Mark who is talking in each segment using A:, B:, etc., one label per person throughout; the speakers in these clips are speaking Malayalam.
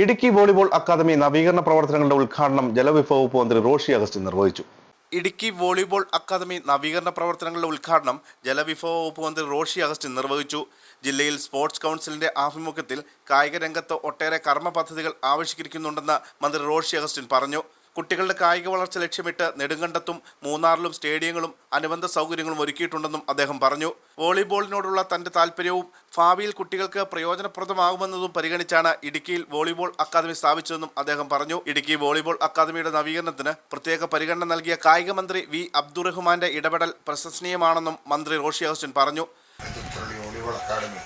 A: ഇടുക്കി വോളിബോൾ അക്കാദമി നവീകരണ പ്രവർത്തനങ്ങളുടെ ഉദ്ഘാടനം ജലവിഭവ വകുപ്പ് മന്ത്രി റോഷി അഗസ്റ്റിൻ നിർവഹിച്ചു.
B: ഇടുക്കി വോളിബോൾ അക്കാദമി നവീകരണ പ്രവർത്തനങ്ങളുടെ ഉദ്ഘാടനം ജലവിഭവ വകുപ്പ് മന്ത്രി റോഷി അഗസ്റ്റിൻ നിർവഹിച്ചു. ജില്ലയിൽ സ്പോർട്സ് കൗൺസിലിന്റെ ആഭിമുഖ്യത്തിൽ കായിക രംഗത്ത് ഒട്ടേറെ കർമ്മ പദ്ധതികൾ ആവിഷ്കരിക്കുന്നുണ്ടെന്ന് മന്ത്രി റോഷി അഗസ്റ്റിൻ പറഞ്ഞു. കുട്ടികളുടെ കായിക വളർച്ച ലക്ഷ്യമിട്ട് നെടുങ്കണ്ടത്തും മൂന്നാറിലും സ്റ്റേഡിയങ്ങളും അനുബന്ധ സൗകര്യങ്ങളും ഒരുക്കിയിട്ടുണ്ടെന്നും അദ്ദേഹം പറഞ്ഞു. വോളിബോളിനോടുള്ള തന്റെ താല്പര്യവും ഭാവിയിൽ കുട്ടികൾക്ക് പ്രയോജനപ്രദമാകുമെന്നതും പരിഗണിച്ചാണ് ഇടുക്കിയിൽ വോളിബോൾ അക്കാദമി സ്ഥാപിച്ചതെന്നും അദ്ദേഹം പറഞ്ഞു. ഇടുക്കി വോളിബോൾ അക്കാദമിയുടെ നവീകരണത്തിന് പ്രത്യേക പരിഗണന നൽകിയ കായിക മന്ത്രി വി അബ്ദുറഹ്മാന്റെ ഇടപെടൽ പ്രശംസനീയമാണെന്നും മന്ത്രി റോഷി അഗസ്റ്റിൻ പറഞ്ഞു.
C: വോളിബോൾ അക്കാദമി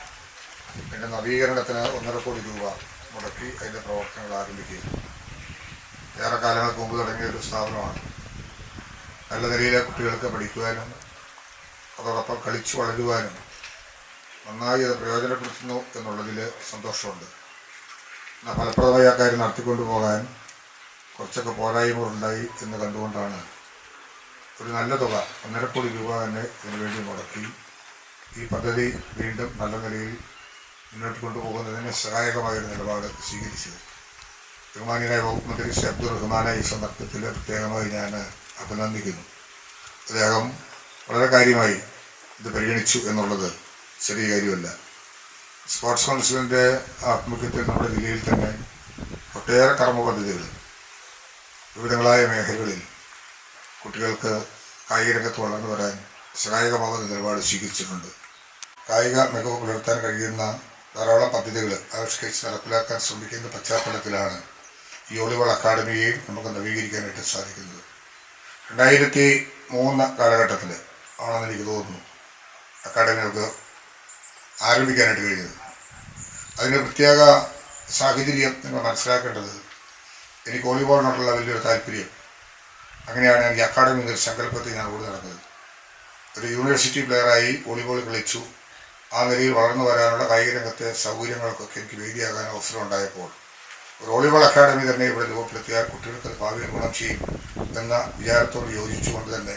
C: നവീകരണത്തിന് ഒന്നര കോടി രൂപ മുടക്കി അതിന്റെ പ്രവർത്തനങ്ങൾ ആരംഭിക്കുകയും ഏറെ കാലങ്ങൾക്ക് മുമ്പ് തുടങ്ങിയ ഒരു സ്ഥാപനമാണ്. നല്ല നിലയിലെ കുട്ടികൾക്ക് പഠിക്കുവാനും അതോടൊപ്പം കളിച്ചു വളരുവാനും നന്നായി അത് പ്രയോജനപ്പെടുത്തുന്നു എന്നുള്ളതിൽ സന്തോഷമുണ്ട്. എന്നാൽ ഫലപ്രദമായി ആ കാര്യം നടത്തിക്കൊണ്ടു പോകാൻ കുറച്ചൊക്കെ പോരായ്മകളുണ്ടായി എന്ന് കണ്ടുകൊണ്ടാണ് ഒരു നല്ല തുക ഒന്നര കോടി രൂപ തന്നെ ഇതിനുവേണ്ടി മുടക്കി ഈ പദ്ധതി വീണ്ടും നല്ല നിലയിൽ മുന്നോട്ട് കൊണ്ടുപോകുന്നതിന് സഹായകമായ ഒരു നിലപാട് സ്വീകരിച്ചത്. ബഹുമാനിയായ വകുപ്പ് മന്ത്രി ശ്രീ അബ്ദുൾ റഹ്മാനെ ഈ സന്ദർഭത്തിൽ പ്രത്യേകമായി ഞാൻ അഭിനന്ദിക്കുന്നു. അദ്ദേഹം വളരെ കാര്യമായി ഇത് പരിഗണിച്ചു എന്നുള്ളത് ചെറിയ കാര്യമല്ല. സ്പോർട്സ് കൗൺസിലിന്റെ ആഭിമുഖ്യത്തിൽ നമ്മുടെ ജില്ലയിൽ തന്നെ ഒട്ടേറെ കർമ്മ പദ്ധതികൾ വിവിധങ്ങളായ മേഖലകളിൽ കുട്ടികൾക്ക് കായിക രംഗത്ത് വളർന്നു വരാൻ സഹായകമാകുന്ന നിലപാട് സ്വീകരിച്ചിട്ടുണ്ട്. കായിക മികവ് പുലർത്താൻ കഴിയുന്ന ധാരാളം പദ്ധതികൾ ആവിഷ്കരിച്ച് നടപ്പിലാക്കാൻ ശ്രമിക്കുന്ന പശ്ചാത്തലത്തിലാണ് ഈ ഒളിവൾ അക്കാദമിയെയും നമുക്ക് നവീകരിക്കാനായിട്ട് സാധിക്കുന്നത്. രണ്ടായിരത്തി മൂന്ന് കാലഘട്ടത്തിൽ ആണെന്ന് എനിക്ക് തോന്നുന്നു അക്കാഡമികൾക്ക് ആരംഭിക്കാനായിട്ട് കഴിഞ്ഞത്. അതിന് പ്രത്യേക സാഹചര്യം നിങ്ങൾ മനസ്സിലാക്കേണ്ടത് എനിക്ക് വോളിബോളിനോടുള്ള വലിയൊരു താല്പര്യം. അങ്ങനെയാണ് എനിക്ക് അക്കാഡമി എന്നൊരു സങ്കല്പത്തിൽ ഞാൻ ഓടി നടന്നത്. ഒരു യൂണിവേഴ്സിറ്റി പ്ലെയറായി വോളിബോൾ കളിച്ചു. ആ നിലയിൽ വളർന്നു വരാനുള്ള കായിക രംഗത്തെ സൗകര്യങ്ങൾക്കൊക്കെ എനിക്ക് വേദിയാകാൻ അവസരം ഉണ്ടായപ്പോൾ വോളിബോൾ അക്കാഡമി തന്നെ ഇവിടെ രൂപപ്പെടുത്തിയാൽ കുട്ടികൾക്ക് ഭാവി ഗുണം ചെയ്യും എന്ന വിചാരത്തോട് യോജിച്ചുകൊണ്ട് തന്നെ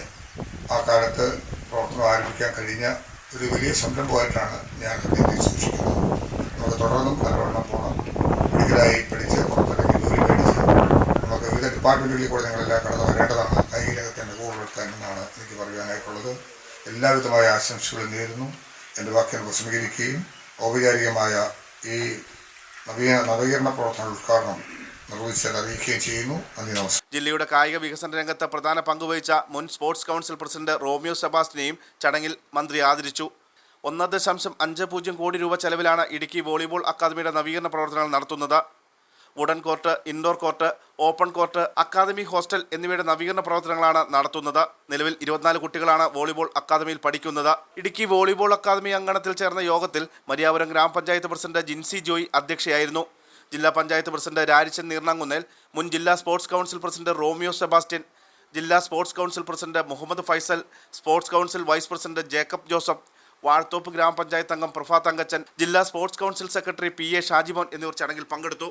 C: ആ കാലത്ത് പ്രവർത്തനം ആരംഭിക്കാൻ കഴിഞ്ഞ ഒരു വലിയ സംരംഭമായിട്ടാണ് ഞാൻ അദ്ദേഹത്തെ സൂക്ഷിക്കുന്നത്. നമുക്ക് തുടർന്നും നല്ലവണ്ണം പോകണം മെഡിക്കലായി പഠിച്ച് പുറത്തിറങ്ങി ജോലി മേടിച്ച് നമുക്ക് വിവിധ ഡിപ്പാർട്ട്മെന്റുകളിൽ കൂടെ ഞങ്ങളെല്ലാം കടന്നു വരേണ്ടതാണ്. കായിക രംഗത്തെ മികവ് പുലർത്താൻ എന്നാണ് എനിക്ക് പറയാനായിട്ടുള്ളത്. എല്ലാവിധമായ ആശംസകളും നേരുന്നു. എന്റെ വാക്യം പ്രസംഗീകരിക്കുകയും ഔപചാരികമായ ഈ നവീകരണ പ്രവർത്തന ഉദ്ഘാടനം
B: ജില്ലയുടെ കായിക വികസന രംഗത്ത് പ്രധാന പങ്കുവഹിച്ച മുൻ സ്പോർട്സ് കൗൺസിൽ പ്രസിഡന്റ് റോമിയോ സെബാസ്റ്റിനെയും ചടങ്ങിൽ മന്ത്രി ആദരിച്ചു. ഒന്ന് ദശാംശം അഞ്ച് പൂജ്യം കോടി രൂപ ചെലവിലാണ് ഇടുക്കി വോളിബോൾ അക്കാദമിയുടെ നവീകരണ പ്രവർത്തനങ്ങൾ നടത്തുന്നത്. Wooden court indoor court open court academy hostel എന്നിവയുടെ നവീകരണ പ്രവർത്തനങ്ങളാണ് നടത്തുന്നത്. നിലവിൽ ഇരുപത്തിനാല് കുട്ടികളാണ് വോളിബോൾ അക്കാദമിയിൽ പഠിക്കുന്നത്. ഇടുക്കി വോളിബോൾ അക്കാദമി അങ്കണത്തിൽ ചേർന്ന യോഗത്തിൽ മരിയാപുരം ഗ്രാമപഞ്ചായത്ത് പ്രസിഡന്റ് ജിൻസി ജോയ് അധ്യക്ഷയായിരുന്നു. ജില്ലാ പഞ്ചായത്ത് പ്രസിഡന്റ് രാരിച്ചൻ നീർണാങ്കുന്നേൽ മുൻ ജില്ലാ sports council president Romeo Sebastian ജില്ലാ sports council president Muhammad Faisal sports council vice president Jacob Joseph Vazhathope ഗ്രാമപഞ്ചായത്ത് അംഗം പ്രഫാത്ത് അങ്കച്ചൻ ജില്ലാ sports council secretary P A Shajimon എന്നിവർ ചടങ്ങിൽ പങ്കെടുത്തു.